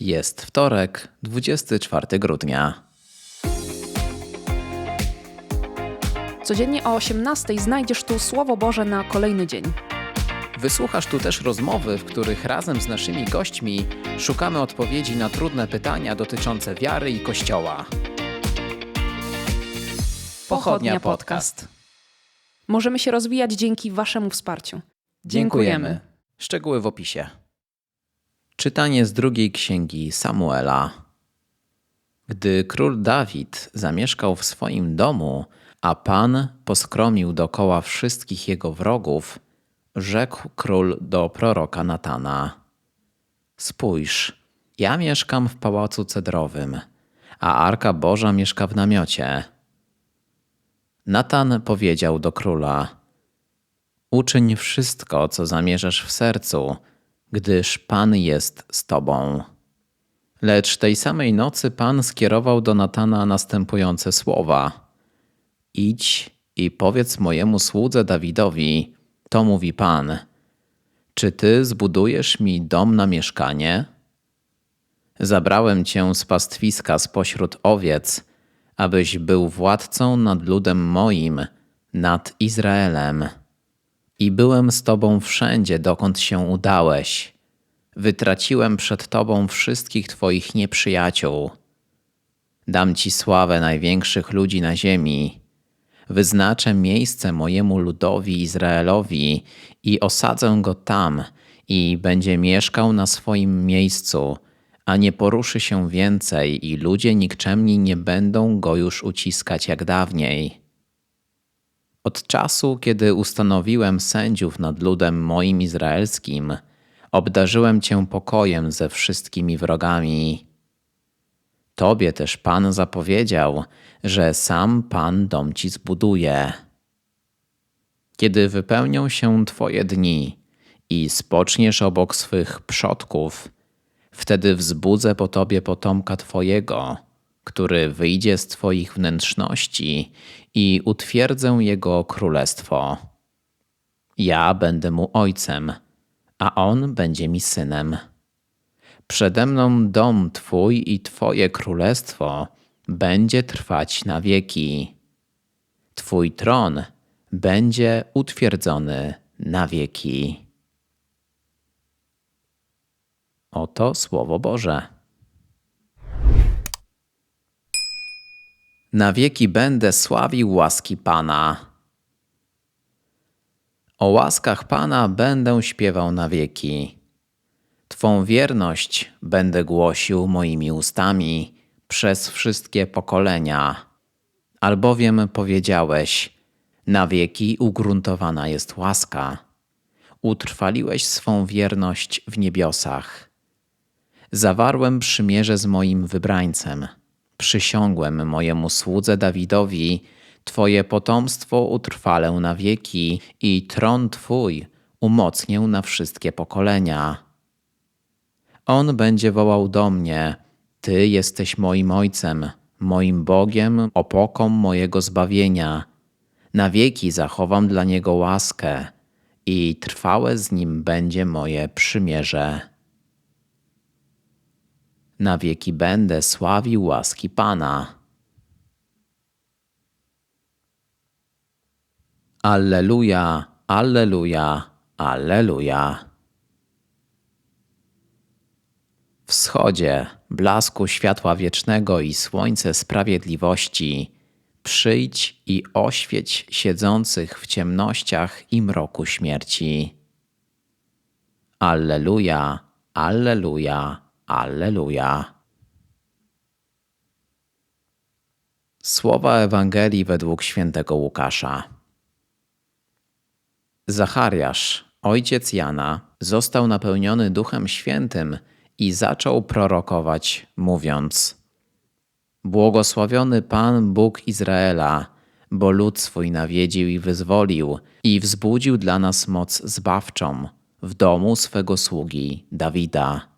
Jest wtorek, 24 grudnia. Codziennie o 18 znajdziesz tu Słowo Boże na kolejny dzień. Wysłuchasz tu też rozmowy, w których razem z naszymi gośćmi szukamy odpowiedzi na trudne pytania dotyczące wiary i Kościoła. Pochodnia Podcast. Możemy się rozwijać dzięki Waszemu wsparciu. Dziękujemy. Szczegóły w opisie. Czytanie z drugiej księgi Samuela. Gdy król Dawid zamieszkał w swoim domu, a Pan poskromił dokoła wszystkich jego wrogów, rzekł król do proroka Natana: Spójrz, ja mieszkam w pałacu cedrowym, a arka Boża mieszka w namiocie. Natan powiedział do króla: Uczyń wszystko, co zamierzasz w sercu, gdyż Pan jest z tobą. Lecz tej samej nocy Pan skierował do Natana następujące słowa: Idź i powiedz mojemu słudze Dawidowi: To mówi Pan: Czy ty zbudujesz mi dom na mieszkanie? Zabrałem cię z pastwiska spośród owiec, abyś był władcą nad ludem moim, nad Izraelem. I byłem z tobą wszędzie, dokąd się udałeś. Wytraciłem przed tobą wszystkich twoich nieprzyjaciół. Dam ci sławę największych ludzi na ziemi. Wyznaczę miejsce mojemu ludowi Izraelowi i osadzę go tam i będzie mieszkał na swoim miejscu, a nie poruszy się więcej i ludzie nikczemni nie będą go już uciskać jak dawniej. Od czasu, kiedy ustanowiłem sędziów nad ludem moim izraelskim, obdarzyłem cię pokojem ze wszystkimi wrogami. Tobie też Pan zapowiedział, że sam Pan dom ci zbuduje. Kiedy wypełnią się Twoje dni i spoczniesz obok swych przodków, wtedy wzbudzę po Tobie potomka Twojego, który wyjdzie z Twoich wnętrzności i utwierdzę jego królestwo. Ja będę mu ojcem, a on będzie mi synem. Przede mną dom Twój i Twoje królestwo będzie trwać na wieki. Twój tron będzie utwierdzony na wieki. Oto Słowo Boże. Na wieki będę sławił łaski Pana. O łaskach Pana będę śpiewał na wieki. Twą wierność będę głosił moimi ustami przez wszystkie pokolenia. Albowiem powiedziałeś, na wieki ugruntowana jest łaska. Utrwaliłeś swą wierność w niebiosach. Zawarłem przymierze z moim wybrańcem. Przysiągłem mojemu słudze Dawidowi, Twoje potomstwo utrwalę na wieki i tron Twój umocnię na wszystkie pokolenia. On będzie wołał do mnie: Ty jesteś moim ojcem, moim Bogiem, opoką mojego zbawienia. Na wieki zachowam dla niego łaskę i trwałe z nim będzie moje przymierze. Na wieki będę sławił łaski Pana. Alleluja, Alleluja, Alleluja. Wschodzie, blasku światła wiecznego i słońce sprawiedliwości, przyjdź i oświeć siedzących w ciemnościach i mroku śmierci. Alleluja, Alleluja, Alleluja. Słowa Ewangelii według świętego Łukasza. Zachariasz, ojciec Jana, został napełniony Duchem Świętym i zaczął prorokować, mówiąc: Błogosławiony Pan Bóg Izraela, bo lud swój nawiedził i wyzwolił, i wzbudził dla nas moc zbawczą w domu swego sługi Dawida.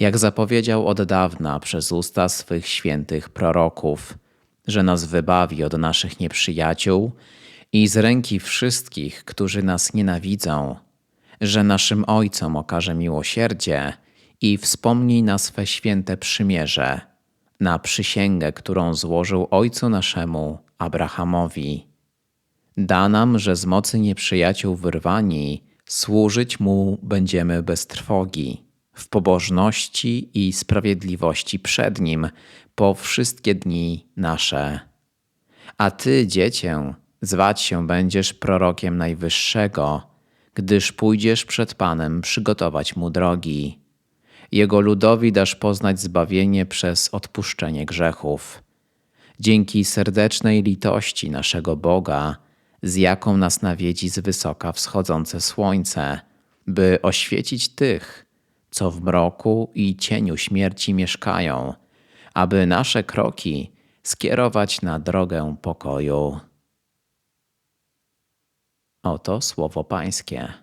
Jak zapowiedział od dawna przez usta swych świętych proroków, że nas wybawi od naszych nieprzyjaciół i z ręki wszystkich, którzy nas nienawidzą, że naszym Ojcom okaże miłosierdzie i wspomnij na swe święte przymierze, na przysięgę, którą złożył ojcu naszemu Abrahamowi. Da nam, że z mocy nieprzyjaciół wyrwani, służyć mu będziemy bez trwogi, w pobożności i sprawiedliwości przed nim po wszystkie dni nasze. A ty, dziecię, zwać się będziesz prorokiem Najwyższego, gdyż pójdziesz przed Panem przygotować mu drogi. Jego ludowi dasz poznać zbawienie przez odpuszczenie grzechów. Dzięki serdecznej litości naszego Boga, z jaką nas nawiedzi z wysoka wschodzące słońce, by oświecić tych, co w mroku i cieniu śmierci mieszkają, aby nasze kroki skierować na drogę pokoju. Oto słowo Pańskie.